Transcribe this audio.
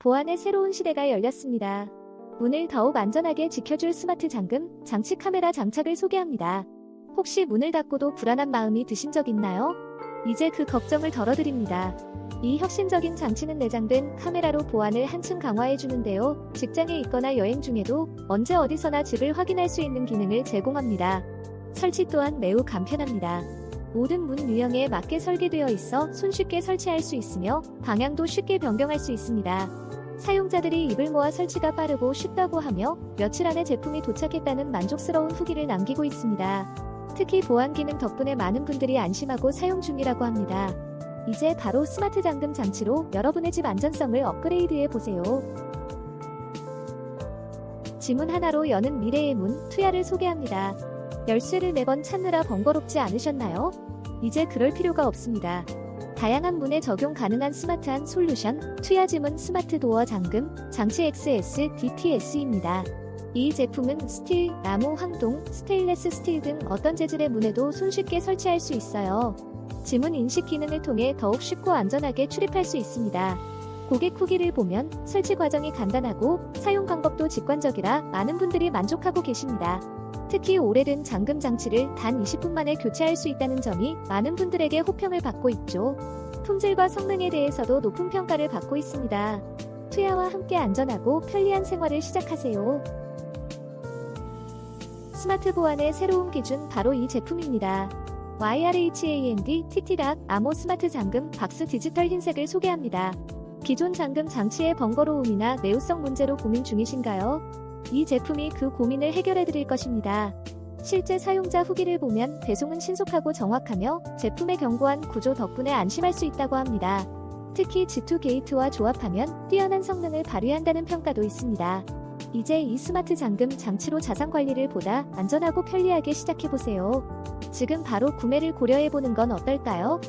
보안의 새로운 시대가 열렸습니다. 문을 더욱 안전하게 지켜줄 스마트 잠금, 장치 카메라 장착을 소개합니다. 혹시 문을 닫고도 불안한 마음이 드신 적 있나요? 이제 그 걱정을 덜어드립니다. 이 혁신적인 장치는 내장된 카메라로 보안을 한층 강화해주는데요. 직장에 있거나 여행 중에도 언제 어디서나 집을 확인할 수 있는 기능을 제공합니다. 설치 또한 매우 간편합니다. 모든 문 유형에 맞게 설계되어 있어 손쉽게 설치할 수 있으며 방향도 쉽게 변경할 수 있습니다. 사용자들이 입을 모아 설치가 빠르고 쉽다고 하며 며칠 안에 제품이 도착했다는 만족스러운 후기를 남기고 있습니다. 특히 보안 기능 덕분에 많은 분들이 안심하고 사용 중이라고 합니다. 이제 바로 스마트 잠금 장치로 여러분의 집 안전성을 업그레이드해 보세요. 지문 하나로 여는 미래의 문 투야를 소개합니다. 열쇠를 매번 찾느라 번거롭지 않으셨나요? 이제 그럴 필요가 없습니다. 다양한 문에 적용 가능한 스마트한 솔루션, 투야지문 스마트 도어 잠금, 장치 XS DTS입니다. 이 제품은 스틸, 나무, 황동, 스테인레스 스틸 등 어떤 재질의 문에도 손쉽게 설치할 수 있어요. 지문 인식 기능을 통해 더욱 쉽고 안전하게 출입할 수 있습니다. 고객 후기를 보면 설치 과정이 간단하고 사용 방법도 직관적이라 많은 분들이 만족하고 계십니다. 특히 오래된 잠금 장치를 단 20분 만에 교체할 수 있다는 점이 많은 분들에게 호평을 받고 있죠. 품질과 성능에 대해서도 높은 평가를 받고 있습니다. 투야와 함께 안전하고 편리한 생활을 시작하세요. 스마트 보안의 새로운 기준 바로 이 제품입니다. YRHAND TT락 아모 스마트 잠금 박스 디지털 흰색을 소개합니다. 기존 잠금 장치의 번거로움이나 내구성 문제로 고민 중이신가요? 이 제품이 그 고민을 해결해 드릴 것입니다. 실제 사용자 후기를 보면 배송은 신속하고 정확하며 제품의 견고한 구조 덕분에 안심할 수 있다고 합니다. 특히 G2 게이트와 조합하면 뛰어난 성능을 발휘한다는 평가도 있습니다. 이제 이 스마트 잠금 장치로 자산 관리를 보다 안전하고 편리하게 시작해보세요. 지금 바로 구매를 고려해보는 건 어떨까요?